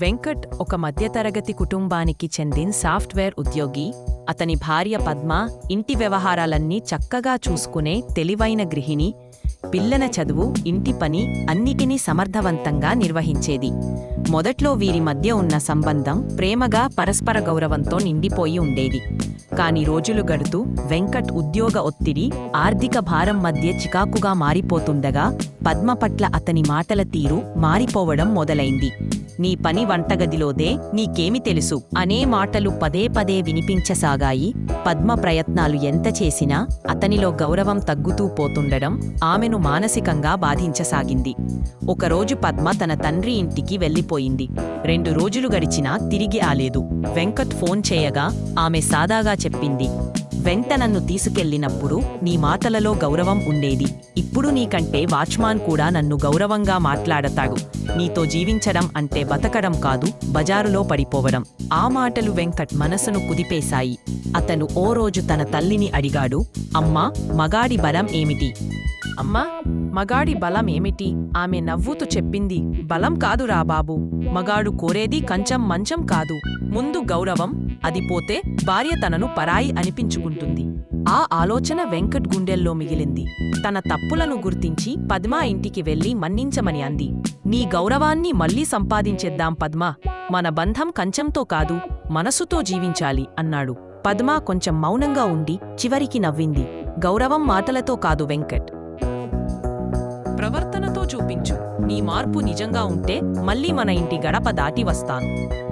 వెంకట్ ఒక మధ్యతరగతి కుటుంబానికి చెందిన సాఫ్ట్వేర్ ఉద్యోగి. అతని భార్య పద్మ ఇంటి వ్యవహారాలన్నీ చక్కగా చూసుకునే తెలివైన గృహిణి. పిల్లల చదువు ఇంటి పని అన్నిటినీ సమర్థవంతంగా నిర్వహించేది. మొదట్లో వీరి మధ్య ఉన్న సంబంధం ప్రేమగా పరస్పర గౌరవంతో నిండిపోయి ఉండేది. కాని రోజులు గడుతూ వెంకట్ ఉద్యోగ ఒత్తిడి ఆర్థిక భారం మధ్య చికాకుగా మారిపోతుండగా పద్మ పట్ల అతని మాటల తీరు మారిపోవడం మొదలైంది. నీ పని వంటగదిలోదే నీకేమి తెలుసు? అనే మాటలు పదే పదే వినిపించసాగాయి. పద్మ ప్రయత్నాలు ఎంత చేసినా అతనిలో గౌరవం తగ్గుతూ పోతుండడం ఆమెను మానసికంగా బాధించసాగింది. ఒకరోజు పద్మ తన తండ్రి ఇంటికి వెళ్ళిపోయింది. రెండు రోజులు గడిచినా తిరిగి ఆలేదు. వెంకట్ ఫోన్ చేయగా ఆమె సాదాగా చెప్పింది వెంట నన్ను తీసుకెళ్ళినప్పుడు నీ మాటలలో గౌరవం ఉండేది. ఇప్పుడు నీకంటే వాచ్మాన్ కూడా నన్ను గౌరవంగా మాట్లాడతాడు. నీతో జీవించడం అంటే బతకడం కాదు బజారులో పడిపోవడం. ఆ మాటలు వెంకట్ మనసును కుదిపేశాయి. అతను ఓ రోజు తన తల్లిని అడిగాడు అమ్మా మగాడి బలం ఏమిటి? అమ్మా మగాడి బలం ఏమిటి? ఆమె నవ్వుతూ చెప్పింది బలం కాదురా బాబు. మగాడు కోరేది కంచం మంచం కాదు. ముందు గౌరవం అది పోతే భార్య తనను పరాయి అనిపించుకుంటుంది. ఆ ఆలోచన వెంకట్ గుండెల్లో మిగిలింది. తన తప్పులను గుర్తించి పద్మా ఇంటికి వెళ్ళి మన్నించమని అంది. నీ గౌరవాన్ని మళ్ళీ సంపాదించేద్దాం పద్మ. మన బంధం కంచంతో కాదు మనసుతో జీవించాలి అన్నాడు. పద్మ కొంచెం మౌనంగా ఉండి చివరికి నవ్వింది. గౌరవం మాటలతో కాదు వెంకట్. ప్రవర్తనతో చూపించు. నీ మార్పు నిజంగా ఉంటే మళ్ళీ మన ఇంటి గడప దాటి వస్తాను.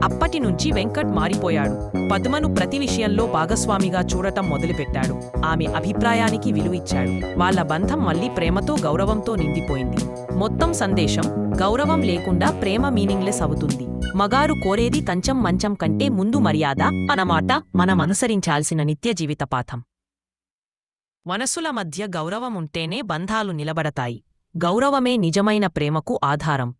అప్పటి నుంచి వెంకట్ మారిపోయాడు. పద్మను ప్రతి విషయంలో భాగస్వామిగా చూడటం మొదలుపెట్టాడు. ఆమె అభిప్రాయానికి విలువిచ్చాడు. వాళ్ళ బంధం మళ్ళీ ప్రేమతో గౌరవంతో నిండిపోయింది. మొత్తం సందేశం గౌరవం లేకుండా ప్రేమ మీనింగ్లెస్ అవుతుంది. మగారు కోరేది కంచం మంచం కంటే ముందు మర్యాద అన్నమాట మనం అనుసరించాల్సిన నిత్య జీవిత పాఠం మనసుల మధ్య గౌరవం ఉంటేనే బంధాలు నిలబడతాయి. గౌరవమే నిజమైన ప్రేమకు ఆధారం.